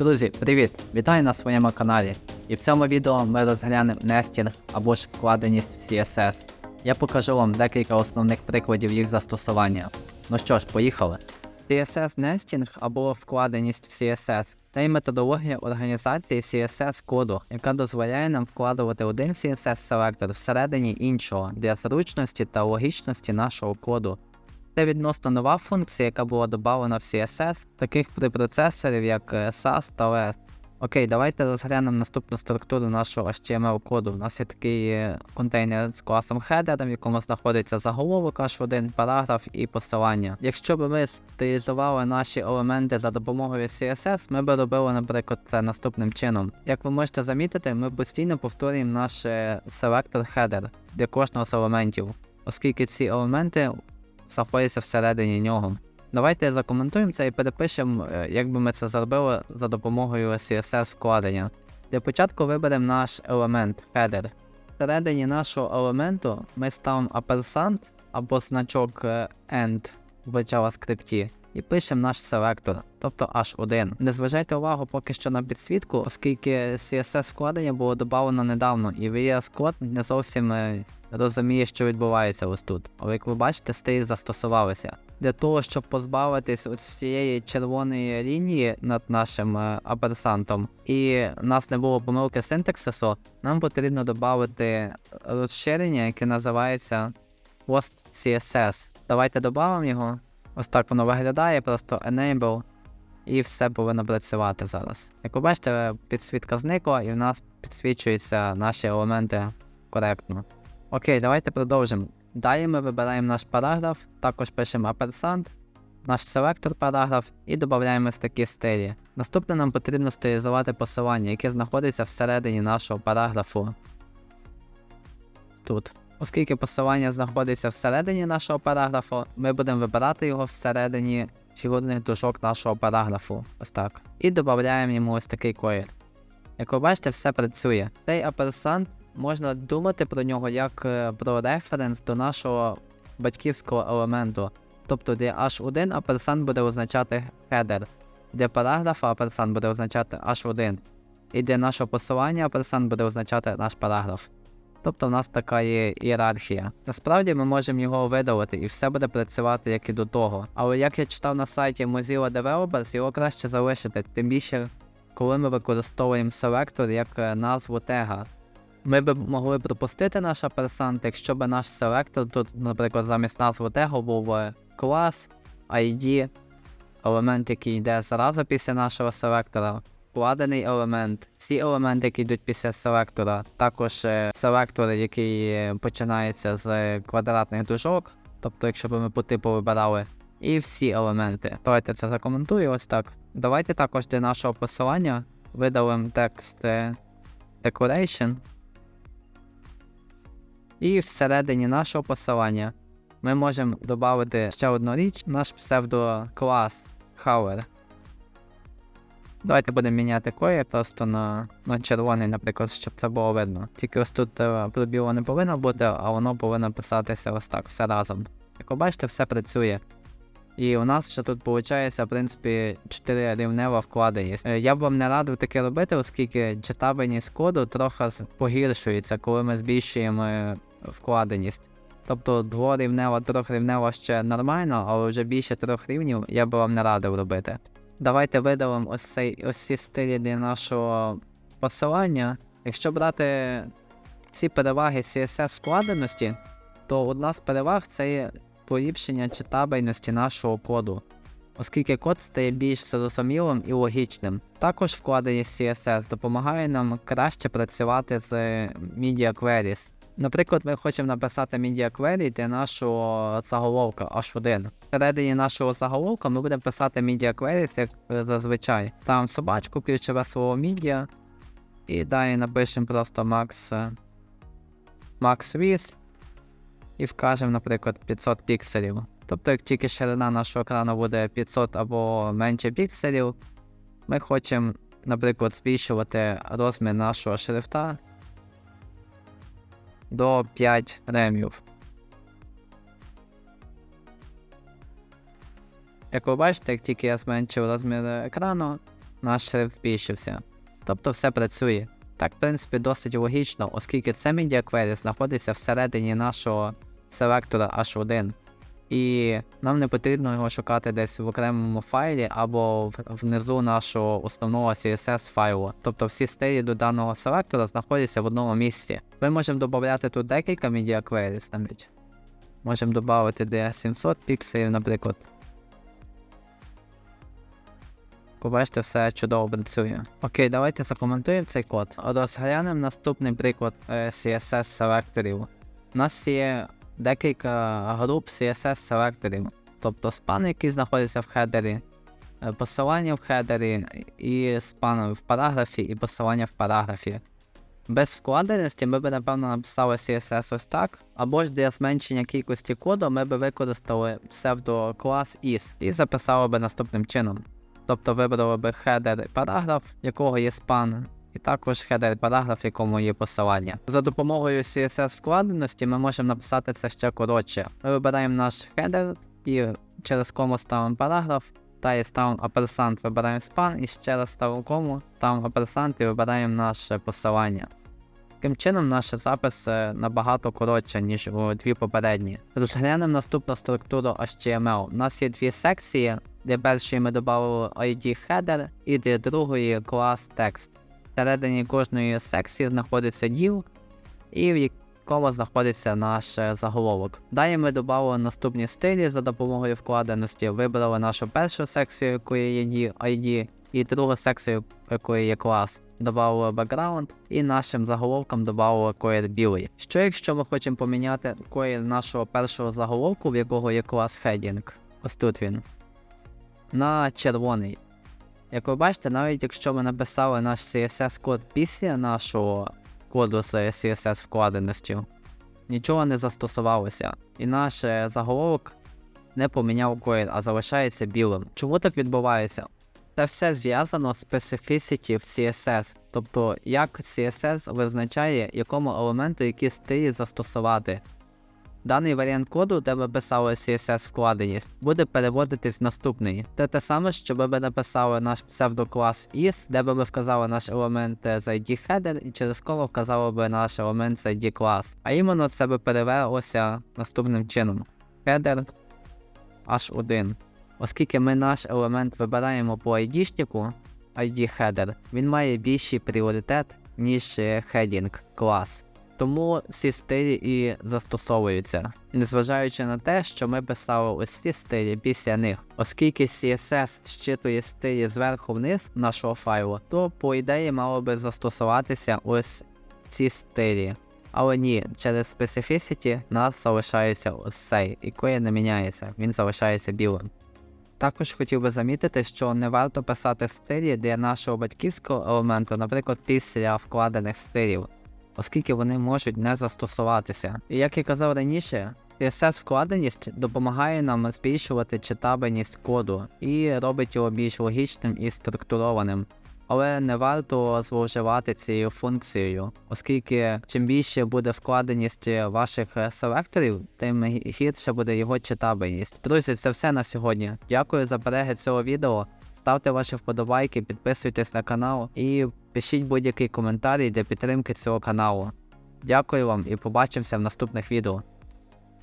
Друзі, привіт! Вітаю на своєму каналі. І в цьому відео ми розглянемо нестінг або ж вкладеність в CSS. Я покажу вам декілька основних прикладів їх застосування. Ну що ж, поїхали. CSS нестінг або вкладеність в CSS це є методологія організації CSS коду, яка дозволяє нам вкладувати один CSS селектор всередині іншого для зручності та логічності нашого коду. Це відносно нова функція, яка була додана в CSS, таких препроцесорів, як е, SAS та LS. Окей, давайте розглянемо наступну структуру нашого HTML коду. У нас є такий е, контейнер з класом header, в якому знаходиться заголовок H1, параграф і посилання. Якщо б ми стилізували наші елементи за допомогою CSS, ми б робили, наприклад, це наступним чином. Як ви можете замітити, ми постійно повторюємо наш е, селектор header для кожного з елементів, оскільки ці елементи знаходяться всередині нього. Давайте закоментуємо це і перепишемо, е, як би ми це зробили за допомогою CSS вкладення. Для початку виберемо наш елемент header. Всередині нашого елементу ми ставимо ampersand або значок е, end в JavaScript і пишемо наш селектор, тобто H1. Не зважайте увагу поки що на підсвітку, оскільки CSS вкладення було додано недавно, і VS Code не зовсім е, розуміє, що відбувається ось тут. Але як ви бачите, стиль застосувалися. Для того, щоб позбавитись ось цієї червоної лінії над нашим е, аперсантом, і в нас не було помилки синтаксису, нам потрібно додати розширення, яке називається Post CSS. Давайте додамо його. Ось так воно виглядає, просто enable, і все повинно працювати зараз. Як ви бачите, підсвітка зникла, і в нас підсвічуються наші елементи коректно. Окей, давайте продовжимо. Далі ми вибираємо наш параграф, також пишемо ampersand, наш селектор параграф і додаємо такі стилі. Наступне нам потрібно стилізувати посилання, яке знаходиться всередині нашого параграфу. Тут. Оскільки посилання знаходиться всередині нашого параграфу, ми будемо вибирати його всередині фігурних дужок нашого параграфу. Ось так. І додаємо йому ось такий колір. Як ви бачите, все працює. Цей аперсант можна думати про нього як е, про референс до нашого батьківського елементу. Тобто для H1 аперсан буде означати header, для параграфа аперсан буде означати H1, і для нашого посилання аперсан буде означати наш параграф. Тобто в нас така є ієрархія. Насправді ми можемо його видалити і все буде працювати як і до того. Але як я читав на сайті Mozilla Developers, його краще залишити, тим більше, коли ми використовуємо селектор як е, назву тега. Ми б могли пропустити наш аперсант, якщо б наш селектор тут, наприклад, замість назви тегу був клас, ID, елемент, який йде зразу після нашого селектора, вкладений елемент, всі елементи, які йдуть після селектора, також е, селектор, який е, починається з квадратних дужок, тобто, якщо б ми по типу вибирали, і всі елементи. Давайте це закоментую ось так. Давайте також для нашого посилання видалимо текст е, decoration. І всередині нашого посилання ми можемо додати ще одну річ, наш псевдоклас Hover. Давайте будемо міняти колір просто на, на червоний, наприклад, щоб це було видно. Тільки ось тут е, пробіло не повинно бути, а воно повинно писатися ось так, все разом. Як ви бачите, все працює. І у нас ще тут виходить, в принципі, 4 рівнева вкладеність. Е, Я б вам не радив таке робити, оскільки читабельність коду трохи погіршується, коли ми збільшуємо е, вкладеність. Тобто дворівнева, трьохрівнева ще нормально, але вже більше трьох рівнів я б вам не радив робити. Давайте видалимо ось цей ось ці стилі для нашого посилання. Якщо брати ці переваги CSS вкладеності, то одна з переваг це є поліпшення читабельності нашого коду, оскільки код стає більш зрозумілим і логічним. Також вкладеність CSS допомагає нам краще працювати з Media Queries. Наприклад, ми хочемо написати Media Query для нашого заголовка H1. Всередині нашого заголовка ми будемо писати Media Queries, як е, зазвичай. Там собачку, ключове слово Media. І далі напишемо просто Max, е, Max Width і вкажемо, наприклад, 500 пікселів. Тобто, як тільки ширина нашого екрану буде 500 або менше пікселів, ми хочемо, наприклад, збільшувати розмір нашого шрифта до 5 ремів. Як ви бачите, як тільки я зменшив розмір екрану, наш шрифт збільшився. Тобто все працює. Так, в принципі, досить логічно, оскільки це медіаквері знаходиться всередині нашого селектора H1. І нам не потрібно його шукати десь в окремому файлі або внизу нашого основного CSS файлу. Тобто всі стилі до даного селектора знаходяться в одному місці. Ми можемо додати тут декілька Media Queries навіть. Можемо додати де 700 пікселів, наприклад. Побачите, все чудово працює. Окей, давайте закоментуємо цей код. Розглянемо наступний приклад е, CSS селекторів. У нас є декілька груп CSS селекторів, тобто спан, який знаходиться в хедері, е, посилання в хедері і спан в параграфі і посилання в параграфі. Без складеності ми б, напевно, написали CSS ось так, або ж для зменшення кількості коду ми б використали псевдоклас is і записали б наступним чином. Тобто вибрали б хедер і параграф, якого є спан, і також хедер параграф, якому є посилання. За допомогою CSS вкладеності ми можемо написати це ще коротше. Ми вибираємо наш хедер і через кому ставимо параграф, та і ставимо аперсант, вибираємо спан і ще раз ставимо кому, ставимо аперсант і вибираємо наше посилання. Таким чином, наш запис е, набагато коротше, ніж у дві попередні. Розглянемо наступну структуру HTML. У нас є дві секції, для першої ми додали ID header і для другої клас text. Всередині кожної секції знаходиться div, і в якому знаходиться наш е, заголовок. Далі ми додали наступні стилі за допомогою вкладеності, вибрали нашу першу секцію, якою є ID, і другу секцію, якою є клас. Додали background і нашим заголовкам додали колір білий. Що якщо ми хочемо поміняти колір нашого першого заголовку, в якого є клас heading, ось тут він, на червоний. Як ви бачите, навіть якщо ми написали наш CSS-код після нашого коду з CSS вкладеності, нічого не застосувалося, і наш е, заголовок не поміняв колір, а залишається білим. Чому так відбувається? Це все зв'язано з specificity в CSS, тобто як CSS визначає, якому елементу які стилі застосувати. Даний варіант коду, де ми писали CSS вкладеність, буде переводитись в наступний. Це те саме, що ми би написали наш псевдоклас is, де би ми вказали наш елемент е, з ID header і через кого вказали би наш елемент з ID клас. А іменно це би перевелося наступним чином. Header H1. Оскільки ми наш елемент вибираємо по ID-шнику, ID header, він має більший пріоритет, ніж е, heading клас. Тому ці стилі і застосовуються, незважаючи на те, що ми писали ось ці стилі після них. Оскільки CSS щитує стилі зверху вниз нашого файлу, то по ідеї мало би застосуватися ось ці стилі. Але ні, через specificity нас залишається ось цей, і не міняється, він залишається білим. Також хотів би замітити, що не варто писати стилі для нашого батьківського елементу, наприклад, після вкладених стилів, оскільки вони можуть не застосуватися. І як я казав раніше, CSS вкладеність допомагає нам збільшувати читабельність коду і робить його більш логічним і структурованим. Але не варто зловживати цією функцією, оскільки чим більше буде вкладеність ваших селекторів, тим гі- гірше буде його читабельність. Друзі, це все на сьогодні. Дякую за перегляд цього відео. Ставте ваші вподобайки, підписуйтесь на канал і пишіть будь-який коментар для підтримки цього каналу. Дякую вам і побачимося в наступних відео.